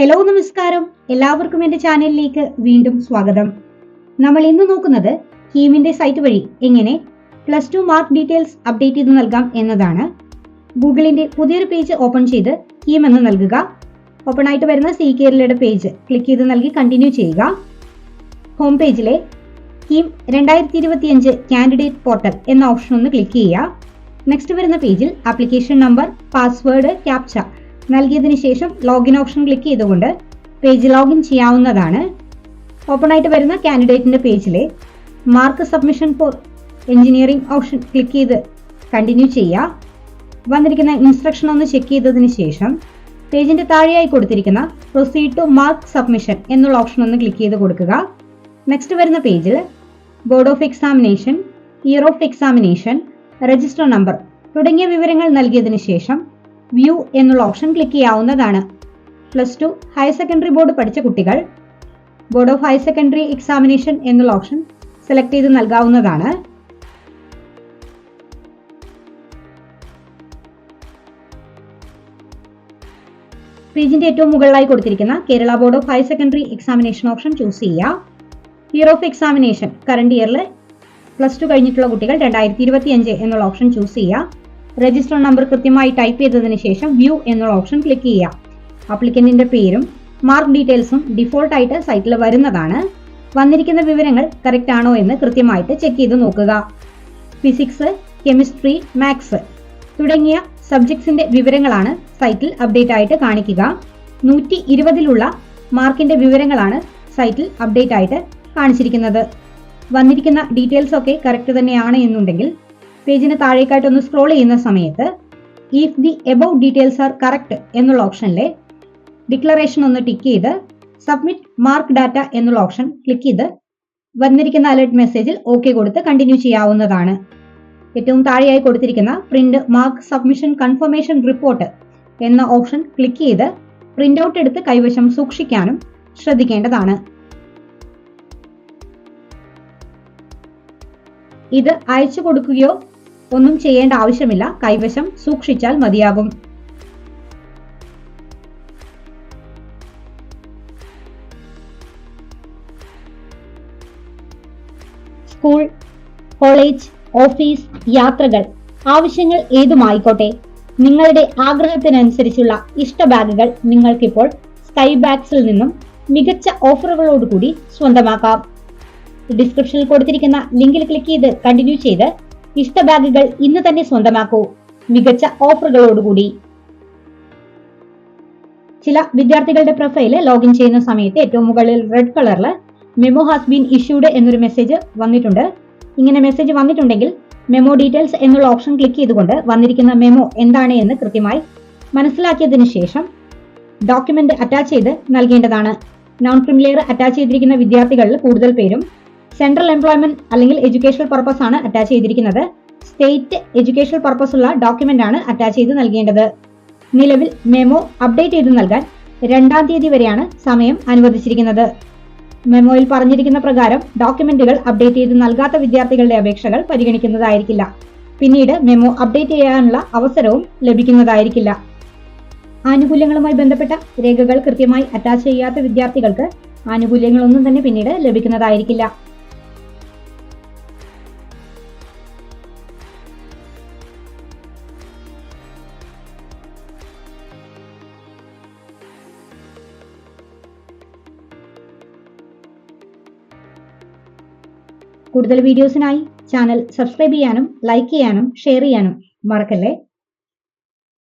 Hello നമസ്കാരം. എല്ലാവർക്കും എന്റെ ചാനലിലേക്ക് വീണ്ടും സ്വാഗതം. നമ്മൾ ഇന്ന് നോക്കുന്നത് കീമിന്റെ സൈറ്റ് വഴി എങ്ങനെ plus two mark details update ചെയ്ത് നൽകാം എന്നതാണ്. ഗൂഗിളിന്റെ പുതിയൊരു പേജ് ഓപ്പൺ ചെയ്ത് കീം എന്ന് നൽകുക. ഓപ്പൺ ആയിട്ട് വരുന്ന സി കേരളയുടെ പേജ് ക്ലിക്ക് ചെയ്ത് നൽകി കണ്ടിന്യൂ ചെയ്യുക. ഹോം പേജിലെ കീം രണ്ടായിരത്തി ഇരുപത്തിയഞ്ച് കാൻഡിഡേറ്റ് പോർട്ടൽ എന്ന ഓപ്ഷൻ ഒന്ന് ക്ലിക്ക് ചെയ്യുക. നെക്സ്റ്റ് വരുന്ന പേജിൽ ആപ്ലിക്കേഷൻ നമ്പർ പാസ്വേഡ് ക്യാപ്ച നൽകിയതിനു ശേഷം ലോഗിൻ ഓപ്ഷൻ ക്ലിക്ക് ചെയ്തുകൊണ്ട് പേജ് ലോഗിൻ ചെയ്യാവുന്നതാണ്. ഓപ്പൺ ആയിട്ട് വരുന്ന കാൻഡിഡേറ്റിന്റെ പേജിലെ mark submission for engineering option click ചെയ്ത് കണ്ടിന്യൂ ചെയ്യുക. വന്നിരിക്കുന്ന ഇൻസ്ട്രക്ഷൻ ഒന്ന് ചെക്ക് ചെയ്തതിന് ശേഷം പേജിന്റെ താഴെയായി കൊടുത്തിരിക്കുന്ന പ്രൊസീഡ് ടു മാർക്ക് സബ്മിഷൻ എന്നുള്ള ഓപ്ഷൻ ഒന്ന് ക്ലിക്ക് ചെയ്ത് കൊടുക്കുക. നെക്സ്റ്റ് വരുന്ന പേജിൽ board of examination year of examination register number തുടങ്ങിയ വിവരങ്ങൾ നൽകിയതിനു ശേഷം വ്യൂ എന്നുള്ള ഓപ്ഷൻ ക്ലിക്ക് ചെയ്യാവുന്നതാണ്. Plus two higher secondary board പഠിച്ച കുട്ടികൾ board of higher secondary examination എന്നുള്ള ഓപ്ഷൻ സെലക്ട് ചെയ്ത് നൽകാവുന്നതാണ്. പേജിന്റെ ഏറ്റവും മുകളിലായി കൊടുത്തിരിക്കുന്ന Kerala board of higher secondary examination option choose ചെയ്യുക. ഇയർ ഓഫ് എക്സാമിനേഷൻ കറണ്ട് ഇയറിൽ പ്ലസ് ടു കഴിഞ്ഞിട്ടുള്ള കുട്ടികൾ രണ്ടായിരത്തി എന്നുള്ള ഓപ്ഷൻ ചൂസ് ചെയ്യുക. രജിസ്റ്റർ നമ്പർ കൃത്യമായി ടൈപ്പ് ചെയ്തതിന് ശേഷം വ്യൂ എന്നുള്ള ഓപ്ഷൻ ക്ലിക്ക് ചെയ്യുക. ആപ്ലിക്കന്റിന്റെ പേരും മാർക്ക് ഡീറ്റെയിൽസും ഡിഫോൾട്ട് ആയിട്ട് സൈറ്റിൽ വരുന്നതാണ്. വന്നിരിക്കുന്ന വിവരങ്ങൾ കറക്റ്റ് ആണോ എന്ന് കൃത്യമായിട്ട് ചെക്ക് ചെയ്ത് നോക്കുക. ഫിസിക്സ് കെമിസ്ട്രി മാത്സ് തുടങ്ങിയ സബ്ജക്ട്സിന്റെ വിവരങ്ങളാണ് സൈറ്റിൽ അപ്ഡേറ്റ് ആയിട്ട് കാണിക്കുക. നൂറ്റി ഇരുപതിലുള്ള മാർക്കിന്റെ വിവരങ്ങളാണ് സൈറ്റിൽ അപ്ഡേറ്റ് ആയിട്ട് കാണിച്ചിരിക്കുന്നത്. വന്നിരിക്കുന്ന ഡീറ്റെയിൽസ് ഒക്കെ കറക്റ്റ് തന്നെയാണ് എന്നുണ്ടെങ്കിൽ പേജിന് താഴേക്കായിട്ട് ഒന്ന് സ്ക്രോൾ ചെയ്യുന്ന സമയത്ത് if the above details are correct എന്നുള്ള ഓപ്ഷനിലെ ഡിക്ലറേഷൻ ഒന്ന് ടിക്ക് ചെയ്ത് സബ്മിറ്റ് മാർക്ക് ഡാറ്റ എന്നുള്ള ഓപ്ഷൻ ക്ലിക്ക് ചെയ്ത് വന്നിരിക്കുന്ന അലേർട്ട് മെസ്സേജിൽ ഓക്കെ കൊടുത്ത് കണ്ടിന്യൂ ചെയ്യാവുന്നതാണ്. ഏറ്റവും താഴെയായി കൊടുത്തിരിക്കുന്ന print mark submission confirmation report എന്ന ഓപ്ഷൻ ക്ലിക്ക് ചെയ്ത് പ്രിന്റ് ഔട്ട് എടുത്ത് കൈവശം സൂക്ഷിക്കാനും ശ്രദ്ധിക്കേണ്ടതാണ്. ഇത് അയച്ചു കൊടുക്കുകയോ ഒന്നും ചെയ്യേണ്ട ആവശ്യമില്ല. കൈവശം സൂക്ഷിച്ചാൽ മതിയാകും. സ്കൂൾ കോളേജ് ഓഫീസ് യാത്രകൾ ആവശ്യങ്ങൾ ഏതുമായിക്കോട്ടെ നിങ്ങളുടെ ആഗ്രഹത്തിനനുസരിച്ചുള്ള ഇഷ്ട ബാഗുകൾ നിങ്ങൾക്കിപ്പോൾ സ്കൈ ബാഗ്സിൽ നിന്നും മികച്ച ഓഫറുകളോടുകൂടി സ്വന്തമാക്കാം. ഡിസ്ക്രിപ്ഷനിൽ കൊടുത്തിരിക്കുന്ന ലിങ്കിൽ ക്ലിക്ക് ചെയ്ത് കണ്ടിന്യൂ ചെയ്ത് ഇഷ്ട ബാഗുകൾ ഇന്ന് തന്നെ സ്വന്തമാക്കൂ. മികച്ച ഓഫറുകളോടുകൂടി. ചില വിദ്യാർത്ഥികളുടെ പ്രൊഫൈൽ ലോഗിൻ ചെയ്യുന്ന സമയത്ത് ഏറ്റവും മുകളിൽ റെഡ് കളറിൽ മെമോ ഹാസ് ബീൻ ഇഷ്യൂഡ് എന്നൊരു മെസ്സേജ് വന്നിട്ടുണ്ട്. ഇങ്ങനെ മെസ്സേജ് വന്നിട്ടുണ്ടെങ്കിൽ മെമോ ഡീറ്റെയിൽസ് എന്നുള്ള ഓപ്ഷൻ ക്ലിക്ക് ചെയ്തുകൊണ്ട് വന്നിരിക്കുന്ന മെമോ എന്താണ് എന്ന് കൃത്യമായി മനസ്സിലാക്കിയതിനു ശേഷം ഡോക്യുമെന്റ് അറ്റാച്ച് ചെയ്ത് നൽകേണ്ടതാണ്. നോൺ ക്രിമിലെയർ അറ്റാച്ച് ചെയ്തിരിക്കുന്ന വിദ്യാർത്ഥികളിൽ കൂടുതൽ പേരും സെൻട്രൽ എംപ്ലോയ്മെന്റ് അല്ലെങ്കിൽ എഡ്യൂക്കേഷണൽ പർപ്പസ് ആണ് അറ്റാച്ച് ചെയ്തിരിക്കുന്നത്. സ്റ്റേറ്റ് എഡ്യൂക്കേഷണൽ പർപ്പസ് ഉള്ള ഡോക്യുമെന്റ് ആണ് അറ്റാച്ച് ചെയ്ത് നൽകേണ്ടത്. നിലവിൽ മെമോ അപ്ഡേറ്റ് ചെയ്ത് നൽകാൻ രണ്ടാം തീയതി വരെയാണ് സമയം അനുവദിച്ചിരിക്കുന്നത്. മെമ്മോയിൽ പറഞ്ഞിരിക്കുന്ന പ്രകാരം ഡോക്യുമെന്റുകൾ അപ്ഡേറ്റ് ചെയ്ത് നൽകാത്ത വിദ്യാർത്ഥികളുടെ അപേക്ഷകൾ പരിഗണിക്കുന്നതായിരിക്കില്ല. പിന്നീട് മെമ്മോ അപ്ഡേറ്റ് ചെയ്യാനുള്ള അവസരവും ലഭിക്കുന്നതായിരിക്കില്ല. ആനുകൂല്യങ്ങളുമായി ബന്ധപ്പെട്ട രേഖകൾ കൃത്യമായി അറ്റാച്ച് ചെയ്യാത്ത വിദ്യാർത്ഥികൾക്ക് ആനുകൂല്യങ്ങളൊന്നും തന്നെ പിന്നീട് ലഭിക്കുന്നതായിരിക്കില്ല. കൂടുതൽ വീഡിയോസിനായി ചാനൽ സബ്സ്ക്രൈബ് ചെയ്യാനും ലൈക്ക് ചെയ്യാനും ഷെയർ ചെയ്യാനും മറക്കല്ലേ?